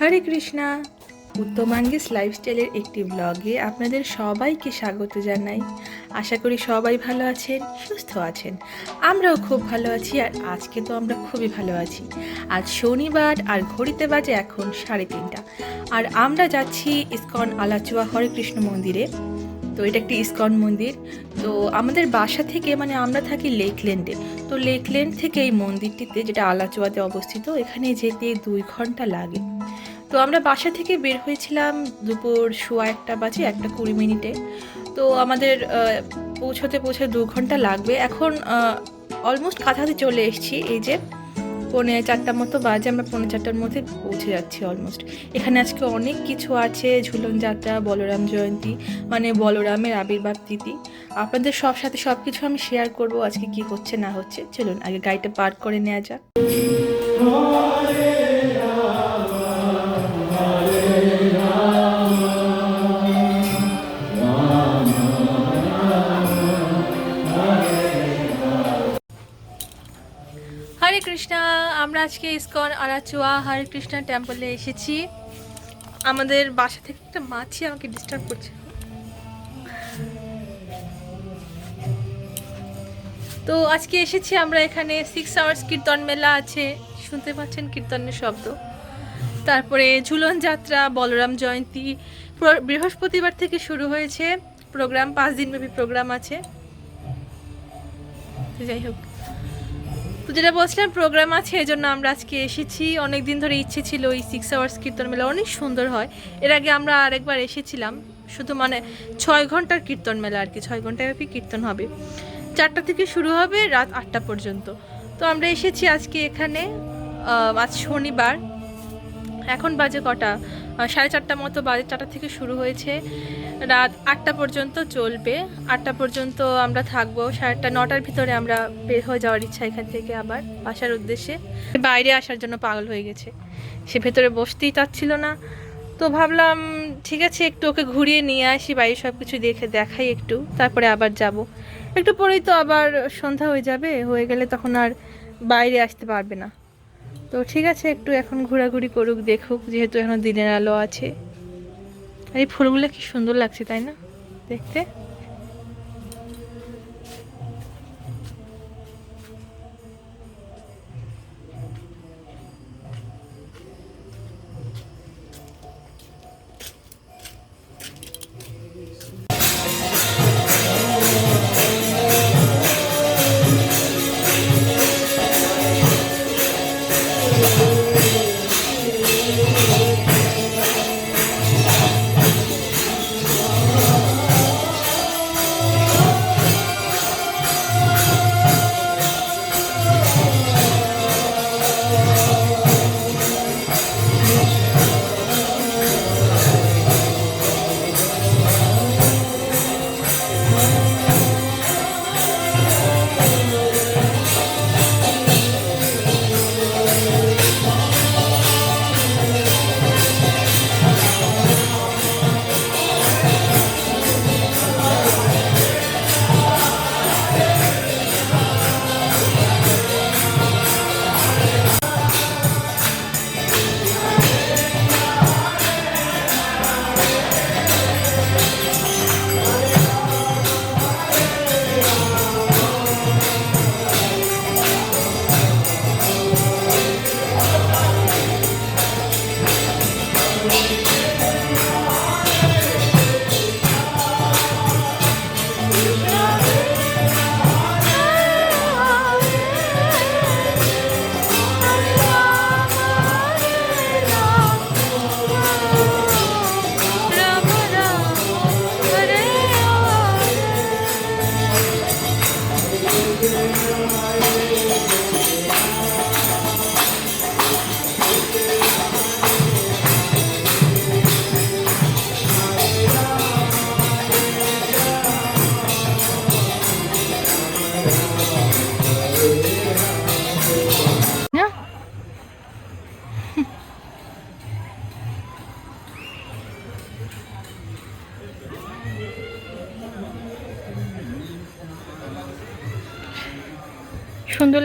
হরে কৃষ্ণা। উত্তমাঙ্গিস লাইফস্টাইলের একটি ব্লগে আপনাদের সবাইকে স্বাগত জানাই। আশা করি সবাই ভালো আছেন, সুস্থ আছেন। আমরাও খুব ভালো আছি আর আজকে তো আমরা খুবই ভালো আছি। আজ শনিবার আর ঘড়িতে বাজে এখন সাড়ে তিনটা। আর আমরা যাচ্ছি ইস্কন আলাচুয়া হরে কৃষ্ণ মন্দিরে। তো এটা একটি ইস্কন মন্দির। তো আমাদের বাসা থেকে মানে আমরা থাকি লেকল্যান্ডে তো লেকল্যান্ড থেকে এই মন্দিরটিতে যেটা আলাচুয়াতে অবস্থিত, এখানে যেতে দুই ঘণ্টা লাগে। তো আমরা বাসা থেকে বের হয়েছিলাম দুপুর সোয়া একটা বাজে, একটা কুড়ি মিনিটে। তো আমাদের পৌঁছতে পৌঁছে দু ঘণ্টা লাগবে। এখন অলমোস্ট কাছাকাছি চলে এসেছি এই যে পৌনে চারটার মতো বাজে, আমরা পৌনে চারটার মধ্যে পৌঁছে যাচ্ছি অলমোস্ট এখানে আজকে অনেক কিছু আছে, ঝুলন যাত্রা, বলরাম জয়ন্তী মানে বলরামের আবির্ভাব তিথি। আপনাদের সব সাথে সব কিছু আমি শেয়ার করব আজকে কি হচ্ছে না হচ্ছে। চলুন, আগে গাড়িটা পার্ক করে নেওয়া যাক। হরে কৃষ্ণা, আমরা আজকে ইস্কন আরাচুয়া হরে কৃষ্ণা টেম্পলে এসেছি। আমাদের বাসা থেকে একটা মাছি আমাকে ডিস্টার্ব করছে। তো আজকে এসেছি আমরা এখানে সিক্স আওয়ার্স কীর্তন মেলা আছে, শুনতে পাচ্ছেন কীর্তনের শব্দ। তারপরে ঝুলন যাত্রা, বলরাম জয়ন্তী বৃহস্পতিবার থেকে শুরু হয়েছে প্রোগ্রাম পাঁচ দিনব্যাপী প্রোগ্রাম আছে। যাই হোক তো যেটা বলছিলাম প্রোগ্রাম আছে এই জন্য আমরা আজকে এসেছি। অনেক দিন ধরে ইচ্ছে ছিল এই সিক্স আওয়ার্স কীর্তন মেলা অনেক সুন্দর হয়। এর আগে আমরা আরেকবার এসেছিলাম, শুধু মানে ছয় ঘণ্টার কীর্তন মেলা আর কি, ছয় ঘণ্টা ব্যাপী কীর্তন হবে। চারটা থেকে শুরু হবে রাত আটটা পর্যন্ত। তো আমরা এসেছি আজকে এখানে আজ শনিবার। এখন বাজে কটা? সাড়ে চারটা মতো বাজে চারটা থেকে শুরু হয়েছে। রাত আটটা পর্যন্ত চলবে। আটটা পর্যন্ত আমরা থাকব। সাড়ে আটটা, নটার ভিতরে আমরা বের হয়ে যাওয়ার ইচ্ছা এখান থেকে আবার বাসার উদ্দেশ্যে। বাইরে আসার জন্য পাগল হয়ে গেছে। সে ভেতরে বসতেই চাচ্ছিল না। তো ভাবলাম, ঠিক আছে, একটু ওকে ঘুরিয়ে নিয়ে আসি বাইরে সব কিছু দেখে দেখাই একটু। তারপরে আবার যাব। একটু পরেই তো আবার সন্ধ্যা হয়ে যাবে। হয়ে গেলে তখন আর বাইরে আসতে পারবে না। তো ঠিক আছে, একটু এখন ঘোরাঘুরি করুক, দেখুক, যেহেতু এখন দিনের আলো আছে। আর এই ফুলগুলো কি সুন্দর লাগছে, তাই না? দেখতে?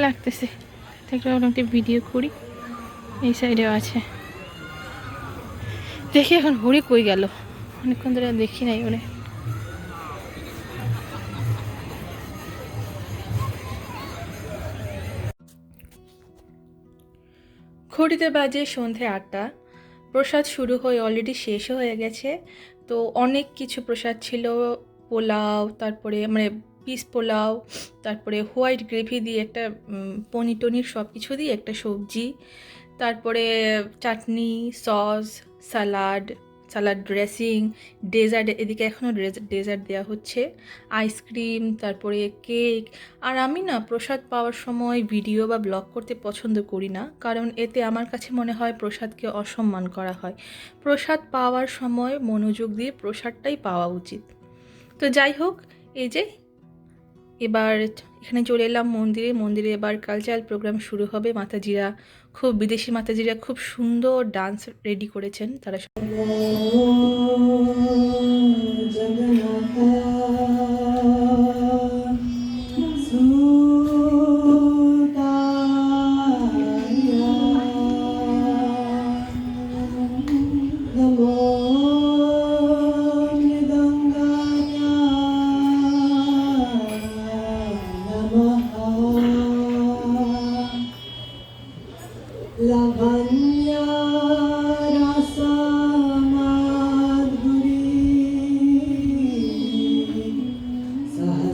লাগতেছে। দেখলে একটা ভিডিও করি। এই সাইডেও আছে। দেখি এখন হরি কই গেল। অনেকক্ষণ ধরে দেখি নাই ওরে। ঘড়িতে বাজে সন্ধে আটটা। প্রসাদ শুরু হয়ে অলরেডি শেষও হয়ে গেছে। তো অনেক কিছু প্রসাদ ছিল। পোলাও, তারপরে মানে পিস পোলাও, তারপরে হোয়াইট গ্রেভি দিয়ে একটা পনির টনির সব কিছু দিয়ে একটা সবজি, তারপরে চাটনি, sauce, salad salad dressing, dessert, এদিকে এখনও ডেজার্ট দেওয়া হচ্ছে, আইসক্রিম, তারপরে কেক, আর আমি না প্রসাদ পাওয়ার সময় ভিডিও বা ব্লগ করতে পছন্দ করি না, কারণ এতে আমার কাছে মনে হয় প্রসাদকে অসম্মান করা হয়। প্রসাদ পাওয়ার সময় মনোযোগ দিয়ে প্রসাদটাই পাওয়া উচিত। তো যাই হোক, এই যে এবার এখানে চলে এলাম মন্দিরে। মন্দিরে এবার কালচারাল প্রোগ্রাম শুরু হবে। মাতাজিরা, খুব বিদেশি মাতাজিরা খুব সুন্দর ডান্স রেডি করেছেন। তারা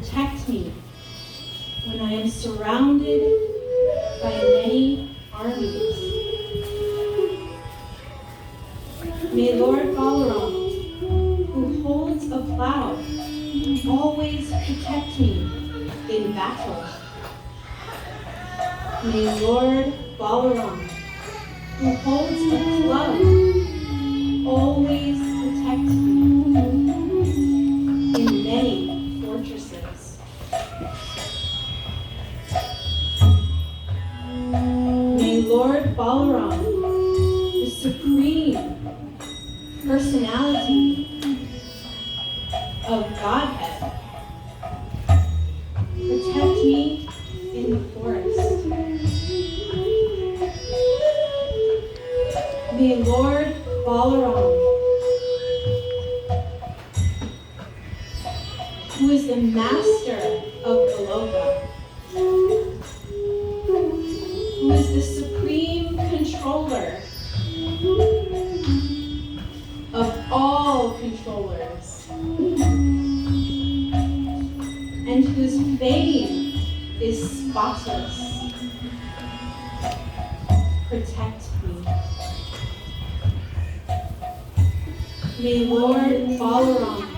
protect me when I am surrounded by many armies. May Lord Balaram, who holds a plow, always protect me in battle. May Lord Balaram, who holds a club, always protect me Lord Balaram, the supreme personality of Godhead, is. Protect me. May Lord Balaram,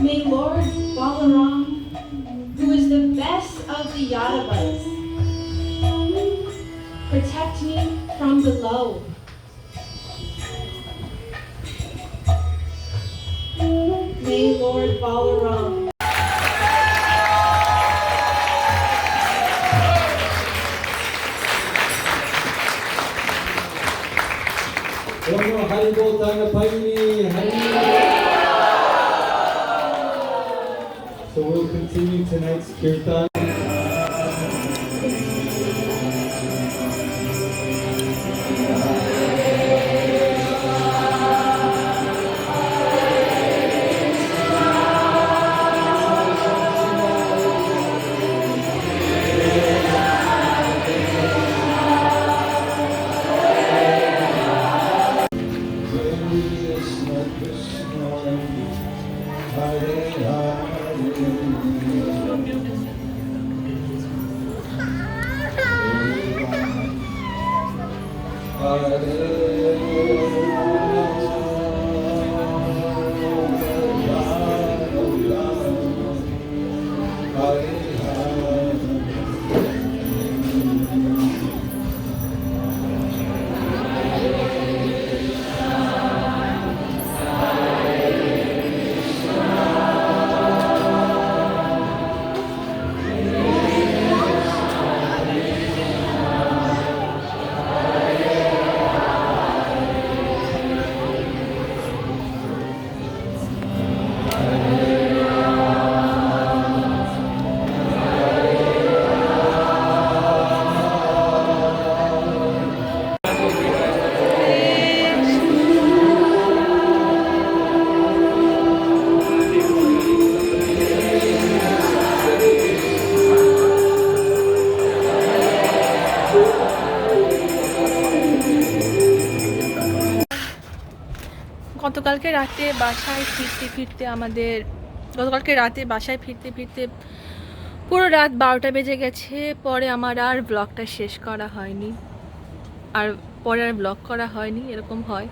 May Lord Balaram, who is the best of the Yadavas, protect me from below. May Lord Balaram So we'll continue tonight's kirtan. Hallelujah. গতকালকে রাতে বাসায় ফিরতে ফিরতে আমাদের, গতকালকে রাতে বাসায় ফিরতে ফিরতে পুরো রাত বারোটা বেজে গেছে। পরে আমার আর ব্লগটা শেষ করা হয়নি। আর পরে আর ব্লগ করা হয়নি, এরকম হয়।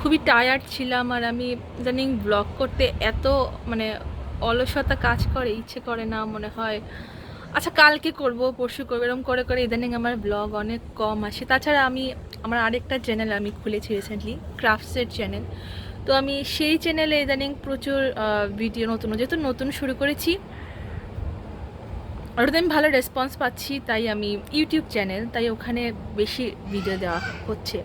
খুবই টায়ার্ড ছিলাম আর আমি ইদানিং ব্লগ করতে এত মানে অলসতা কাজ করে, ইচ্ছে করে না মনে হয়। আচ্ছা কালকে করব, পরশু করব, এরকম করে করে ইদানিং আমার ব্লগ অনেক কম আসে। তাছাড়া আমি, আমার আরেকটা চ্যানেল আমি খুলেছি রিসেন্টলি ক্রাফটসের চ্যানেল তো আমি সেই চ্যানেলে ইদানিং প্রচুর ভিডিও নতুন, যেহেতু নতুন শুরু করেছি ওটাতে আমি ভালো রেসপন্স পাচ্ছি, তাই আমি ইউটিউব চ্যানেল তাই ওখানে বেশি ভিডিও দেওয়া হচ্ছে।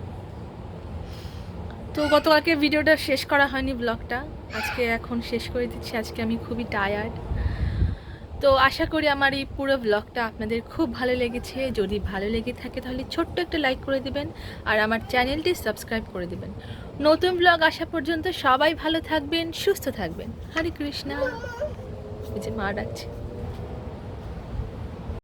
তো গতকালকে ভিডিওটা শেষ করা হয়নি ব্লগটা আজকে এখন শেষ করে দিচ্ছি, আজকে আমি খুবই টায়ার্ড তো আশা করি আমার এই পুরো ব্লগটা আপনাদের খুব ভালো লেগেছে। যদি ভালো লেগে থাকে তাহলে ছোট্ট একটা লাইক করে দিবেন আর আমার চ্যানেলটি সাবস্ক্রাইব করে দিবেন। নতুন ব্লগ আসা পর্যন্ত সবাই ভালো থাকবেন, সুস্থ থাকবেন। হরে কৃষ্ণা। যে মা ডাকছে।